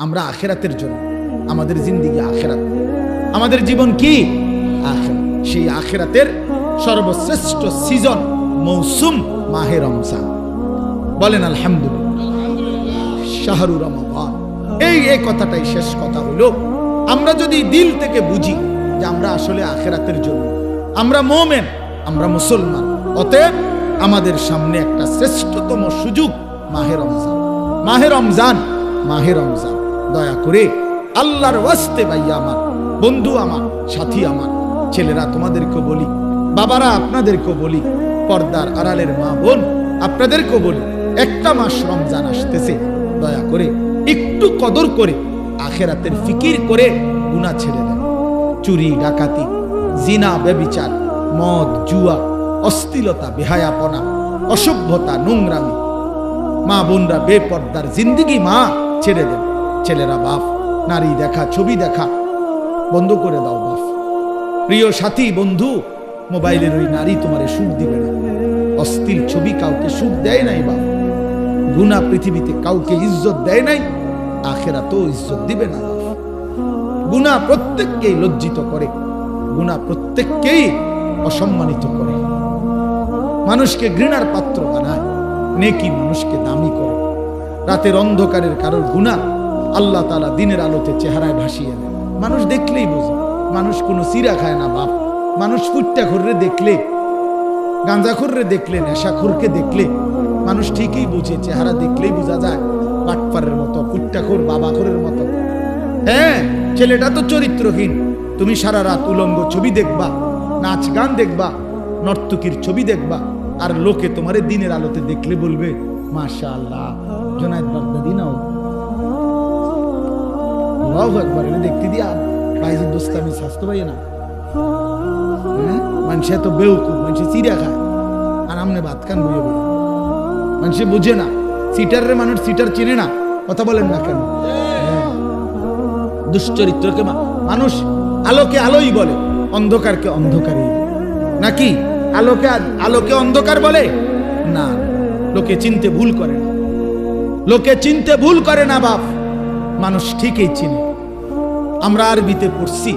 আমরা আখেরাতের জন্য। আমাদের জিন্দিগি আখেরাত। আমাদের জীবন কি? সেই আখেরাতের সর্বশ্রেষ্ঠ সিজন মৌসুম মাহে রমজান। বলেন, আলহামদুলিল্লাহ। শাহরু এই এই কথাটাই শেষ কথা হলো, আমরা যদি দিল থেকে বুঝি যে আমরা আসলে আখেরাতের জন্য। আমরা মোমেন, আমরা মুসলমান। অতএব আমাদের সামনে একটা শ্রেষ্ঠতম সুযোগ মাহে রমজান। মাহে রমজান মাহে রমজান। দয়া করে। আল্লাহর ওয়াস্তে ভাইয়া আমার, বন্ধু আমার, সাথী আমার, ছেলেরা তোমাদেরকে বলি, বাবারা আপনাদেরকে বলি, পর্দার আড়ালের মা বোন আপনাদেরকেও বলি, একটা মাস রমজান আসতেছে, দয়া করে একটু কদর করে আখেরাতের ফিকির করে গুণা ছেড়ে দেন চুরি, ডাকাতি, জিনা, ব্যবিচার, মদ, জুয়া অস্থিলতা বেহায়াপনা, অসভ্যতা, নোংরামি, মা বোনরা বেপর্দার জিন্দিগি মা ছেড়ে দেন। ছেলেরা বাপ, নারী দেখা, ছবি দেখা, বন্ধ করে দাও বাপ। প্রিয় সাথী, বন্ধু, মোবাইলের ওই নারী তোমারে সুখ দিবে না। অস্থির ছবি কাউকে সুখ দেয় নাই বাপ। গুণা পৃথিবীতে কাউকে ইজ্জত দেয় নাই আখেরা তো ইজ্জত দিবে না গুণা প্রত্যেককেই লজ্জিত করে, গুণা প্রত্যেককেই অসম্মানিত করে। মানুষকে ঘৃণার পাত্র বানায়, নেকি মানুষকে দামি করে। রাতের অন্ধকারের কারোর গুণা আল্লাহ তালা দিনের আলোতে চেহারায় ভাসিয়ে দেয় মানুষ দেখলেই বোঝে, মানুষ কোনো সিরা খায় না বাপ। মানুষ ফুটটা ঘুররে দেখলে, গাঁজাখুররে দেখলে, নেশাখুরকে দেখলে, মানুষ ঠিকই বুঝে, চেহারা দেখলেই বোঝা যায় পাটপারের মতো, ফুট্টাখোর, বাবাখোরের মতো। হ্যাঁ ছেলেটা তো চরিত্রহীন। তুমি সারা রাত উলঙ্গ ছবি দেখবা, নাচ গান দেখবা, নর্তকীর ছবি দেখবা, আর লোকে তোমারে দিনের আলোতে দেখলে বলবে মাশা জোনায়দ বাগদাদি নাও। আল্লাহু আকবার এটা দেখতে দিয়া ভাইজি দোস্ত আমি স্বাস্থ্য পাই না হ্যাঁ মানুষে তো বেউকুব মানুষে চিড়া খায় আর আমনে ভাত খান বুঝে বলে মানুষে বুঝে না সিটারের মানুষ সিটার চিনে না কথা বলেন না কেন হ্যাঁ। দুশ্চরিত্রকে মানুষ আলোকে আলোই বলে অন্ধকারকে অন্ধকারই। নাকি আলোকে আলোকে অন্ধকার বলে না লোকে চিনতে ভুল করে না লোকে চিনতে ভুল করে না বাপ মানুষ ঠিকই চিনে। আমরা আরবিতে পড়ছি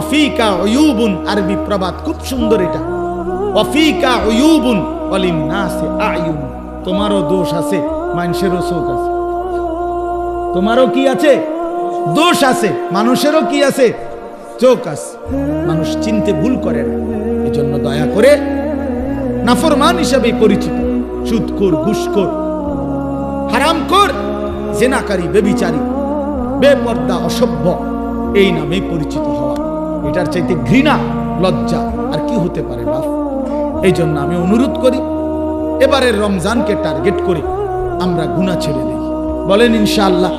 অফিকা অয়ুবুন আরবি প্রবাদ খুব সুন্দর এটা। অফিকা অয়ুবুন অলিম নাসে আয়ুন তোমারও দোষ আছে, মানুষেরও চোখ আছে। তোমারও কি আছে? দোষ আছে, মানুষেরও কি আছে? চোখ আছে। মানুষ চিনতে ভুল করে না। এজন্য দয়া করে নাফরমান হিসাবে পরিচিত। সুদখোর, ঘুষখোর, হারামখোর, জেনাকারী, বেবিচারী। বেপর্দা, অসভ্য, এই নামে পরিচিত হওয়া। এটার চাইতে ঘৃণা, লজ্জা আর কি হতে পারে, বাপ? এই জন্য আমি অনুরোধ করি এবারে রমজানকে টার্গেট করে আমরা গুণা ছেড়ে দিই। বলেন, ইনশাআল্লাহ।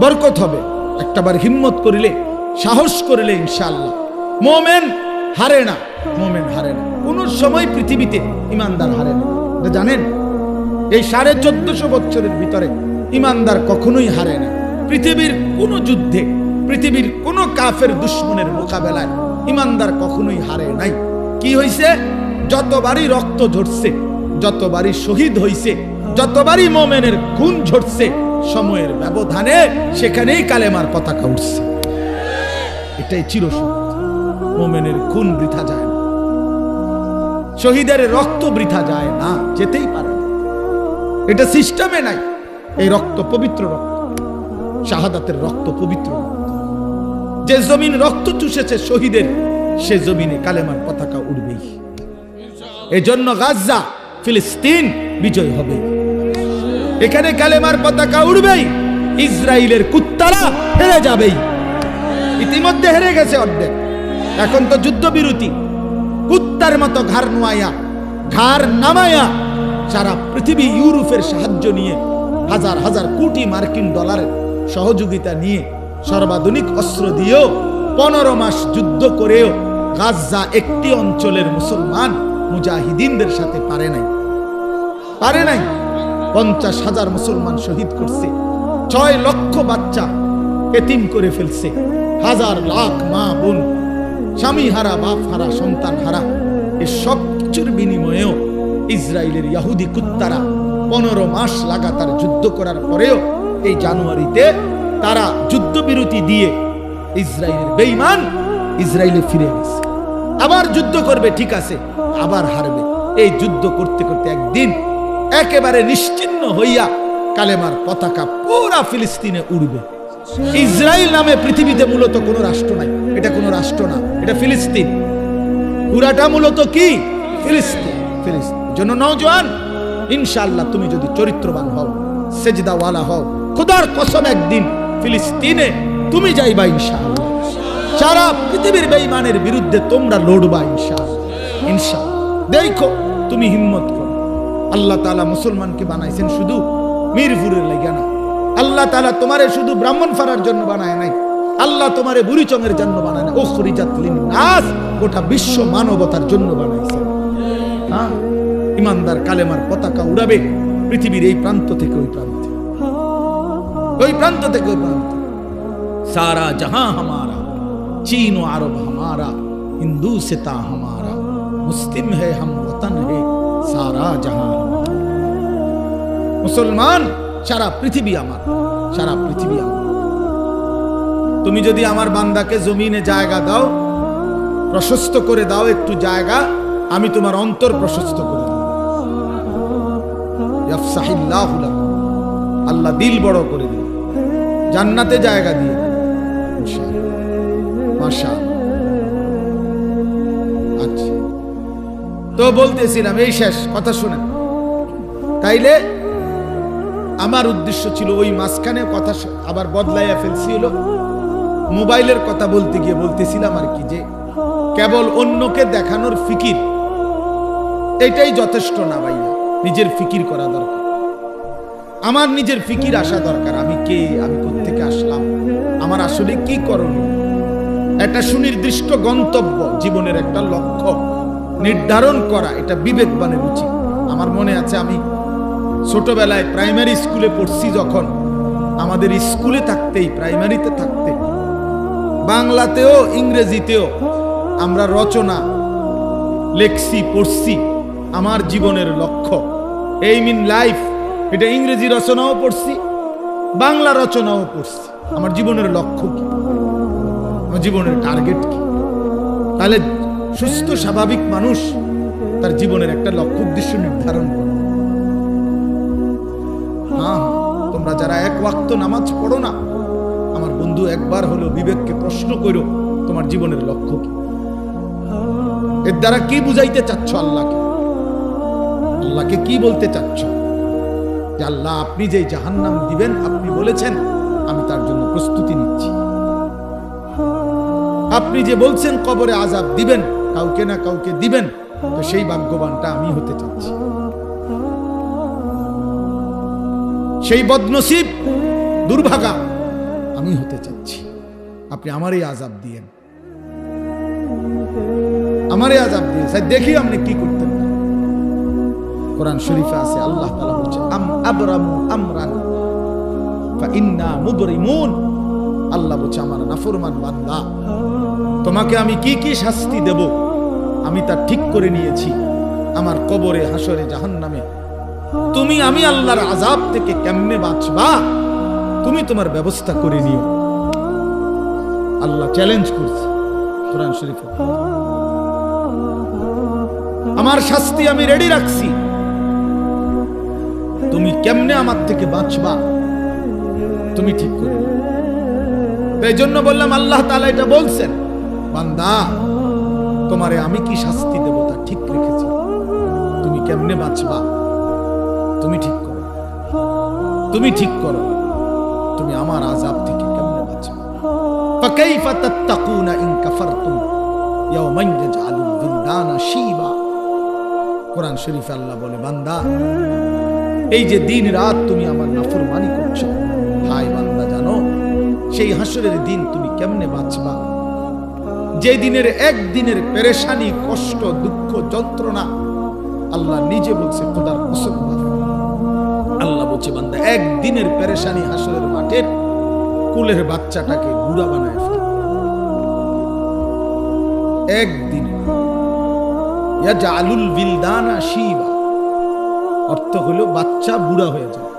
বরকত হবে। একটাবার হিম্মত করিলে, সাহস করিলে, ইনশাআল্লাহ। মোমেন হারে না, মোমেন হারে না। কোন সময় পৃথিবীতে ইমানদার হারে না। জানেন? এই সাড়ে চোদ্দশো বছরের ভিতরে ইমানদার কখনোই হারে না। পৃথিবীর কোন যুদ্ধে, পৃথিবীর কোন কাফের দুশ্মনের মোকাবেলায় ইমানদার কখনোই হারে নাই। কি হইছে? যতবারই রক্ত ঝরছে, যতবারই শহীদ হইছে, যতবারই মোমেনের খুন ঝরছে, সময়ের ব্যবধানে সেখানেই কালেমার পতাকা উঠছে। এটাই চিরসত্য মোমেনের খুন বৃথা যায় না। শহীদের রক্ত বৃথা যায় না, যেতেই পারে এটা সিস্টেমে নাই। এই রক্ত পবিত্র রক্ত। শাহাদাতের রক্ত পবিত্র। যে জমিন রক্ত চুষেছে শহীদের, সে জমিনে কালেমার পতাকা উড়বেই। এজন্য গাজ্জা, ফিলিস্তিন বিজয় হবে। এখানে কালেমার পতাকা উড়বেই ইসরায়েলের কুত্তারা হেরে যাবেই। ইতিমধ্যে হেরে গেছে অর্ধেক। এখন তো যুদ্ধবিরতি। কুত্তার মতো ঘাড় নোয়াইয়া ঘাড় নামায়া সারা পৃথিবী ইউরোপের সাহায্য নিয়ে হাজার হাজার কোটি মার্কিন ডলারের সহযোগিতা নিয়ে সর্বাধুনিক অস্ত্র দিয়েও পনেরো মাস যুদ্ধ করেও গাজ্জা একটি অঞ্চলের মুসলমান মুজাহিদিনদের সাথে পারে নাই। পারে নাই। পঞ্চাশ হাজার মুসলমান শহীদ করছে। ছয় লক্ষ বাচ্চা এতিম করে ফেলছে। হাজার লাখ মা বোন, স্বামী হারা, বাপ হারা, সন্তান হারা। এই সব কিছুর বিনিময়েও ইসরায়েলের ইয়াহুদি কুত্তারা পনেরো মাস লাগাতার যুদ্ধ করার পরেও এই জানুয়ারিতে তারা যুদ্ধবিরতি দিয়ে ইসরায়েলের বেঈমান ইসরায়েলে ফিরে গেছে আবার যুদ্ধ করবে, ঠিক আছে, আবার হারবে। এই যুদ্ধ করতে করতে একদিন একেবারে নিশ্চিন্ন হইয়া কালেমার পতাকা পুরা ফিলিস্তিনে উড়বে। ইসরায়েল নামে পৃথিবীতে মূলত কোনো রাষ্ট্র নাই। এটা কোনো রাষ্ট্র না, এটা ফিলিস্তিন। পুরাটা মূলত কি? ফিলিস্তিন ফিলিস্তিন। জন্য নওজোয়ান, ইনশাআল্লাহ তুমি যদি চরিত্রবান হও, সেজদাওয়ালা হও খোদার কসম একদিন, ফিলিস্তিনে তুমি যাইবা ইনশাআল্লাহ। সারা পৃথিবীর বেঈমানের বিরুদ্ধে তোমরা লড়বা ইনশাআল্লাহ। ইনশাআল্লাহ। দেখো, তুমি হিম্মত করো। আল্লাহ তাআলা মুসলমানকে বানাইছেন শুধু মিরপুরের লাগিয়া না। আল্লাহ তাআলা তোমারে শুধু ব্রাহ্মণ ফারার জন্য বানায় নাই। আল্লাহ তোমারে বুড়িচঙের জন্য বানায় না ওখরিজাত নাস গোটা বিশ্ব মানবতার জন্য বানাইছে হ্যাঁ ইমানদার কালেমার পতাকা উড়াবে পৃথিবীর এই প্রান্ত থেকে ওই প্রান্তে। ওই প্রান্ত থেকে ওই প্রান্ত। সারা জাহা হামারা, চীন ও আরব হামারা, হিন্দু সেতা হামারা, মুসলিম হে, হাম ওতন হে, সারা জাহা মুসলমান, সারা পৃথিবী আমার, সারা পৃথিবী আমার। তুমি যদি আমার বান্দাকে জমিনে জায়গা দাও, প্রশস্ত করে দাও একটু জায়গা, আমি তোমার অন্তর প্রশস্ত করে দেব। আল্লাহ দিল বড় করে দিল। জান্নাতে জায়গা দিয়ে। আচ্ছা। তো বলতেছিলাম, এই শেষ, কথা শুনেন। তাইলে আমার উদ্দেশ্য ছিল ওই মাঝখানে কথা আবার বদলাইয়া ফেলছি হলো। মোবাইলের কথা বলতে গিয়ে বলতেছিলাম আর কি যে, কেবল অন্যকে দেখানোর ফিকির, এটাই যথেষ্ট না ভাইয়া। নিজের ফিকির করা দরকার। আমার নিজের ফিকির আসা দরকার। আমি কে? আমি থেকে আসলাম? আমার আসলে কি করণীয়? একটা সুনির্দিষ্ট গন্তব্য জীবনের একটা লক্ষ্য নির্ধারণ করা, এটা বিবেকবানের উচিত। আমার মনে আছে, আমি ছোটবেলায় প্রাইমারি স্কুলে পড়ছি যখন। আমাদের স্কুলে থাকতেই, প্রাইমারিতে থাকতে। বাংলাতেও, ইংরেজিতেও আমরা রচনা, লেখছি, পড়ছি। আমার জীবনের লক্ষ্য, এই মিন লাইফ এটা ইংরেজি রচনাও পড়ছি, বাংলা রচনাও পড়ছি। আমার জীবনের লক্ষ্য কি? আমার জীবনের টার্গেট কি? তাহলে সুস্থ, স্বাভাবিক মানুষ তার জীবনের একটা লক্ষ্য, উদ্দেশ্য নির্ধারণ করে। হ্যাঁ তোমরা যারা এক ওয়াক্ত নামাজ পড়ো না, আমার বন্ধু একবার হলো বিবেককে প্রশ্ন করো, তোমার জীবনের লক্ষ্য কি? এর দ্বারা কি বুঝাইতে চাচ্ছ আল্লাহকে? আল্লাহকে কি বলতে চাচ্ছ? যে আল্লাহ আপনি যে জাহান্নাম দিবেন, আপনি বলেছেন, আমি তার জন্য প্রস্তুতি নিচ্ছি। আপনি যে বলছেন, কবরে আজাব দিবেন, কাউকে না কাউকে দিবেন, তো সেই ভাগ্যবানটা আমি হতে চাচ্ছি। সেই বদনসিব, দুর্ভাগা আমি হতে চাচ্ছি। আপনি আমারই আজাব দিয়েন। আমারই আজাব দিয়ে স্যার, দেখি আপনি কি করতেন। কোরআন শরীফে আছে, আল্লাহ তাআলা বলছে, আম আবরামু আমরান ফাইন্না মুবরিমুন। আল্লাহ বলছে, আমার নাফরমান বান্দা, তোমাকে আমি কি কি শাস্তি দেব? আমি তা ঠিক করে নিয়েছি, আমার কবরে, হাসরে, জাহান্নামে। তুমি আমি আল্লাহর আজাব থেকে কেমনে বাঁচবা? তুমি তোমার ব্যবস্থা করে নিও। আল্লাহ চ্যালেঞ্জ করছে, কোরআন শরীফ। আমার শাস্তি আমি রেডি রাখছি। তুমি কেমনে আমার থেকে বাঁচবা তুমি ঠিক করে নিও। তাই জন্য বললাম আল্লাহ তাআলা এটা বলছেন বান্দা তোমারে আমি কি শাস্তি দেব তা ঠিক রেখেছি তুমি কেমনে বাঁচবা তুমি ঠিক করো তুমি ঠিক করো তুমি আমার আজাব থেকে কেমনে বাঁচবে فكيف تتقون إن كفرتم يوما يجعل الولدان شيبا কোরআন শরীফে আল্লাহ বলে বান্দা এই যে দিন রাত তুমি আমার নাফরমানি করছ হাই বান্দা জানো, সেই হাসরের দিন তুমি কেমনে বাঁচবা? যে দিনের একদিনের পেরেশানি, কষ্ট, দুঃখ, যন্ত্রণা, আল্লাহ নিজে বলছে, খোদার কসম আল্লাহ বলছে, বান্দা, একদিনের পেরেশানি হাসরের মাঠের কুলের বাচ্চাটাকে বুড়া বানায় একদিনে। ইয়াজআলুল বিলদানা শিবা। অর্থ হলো বাচ্চা বুড়া হয়ে যায়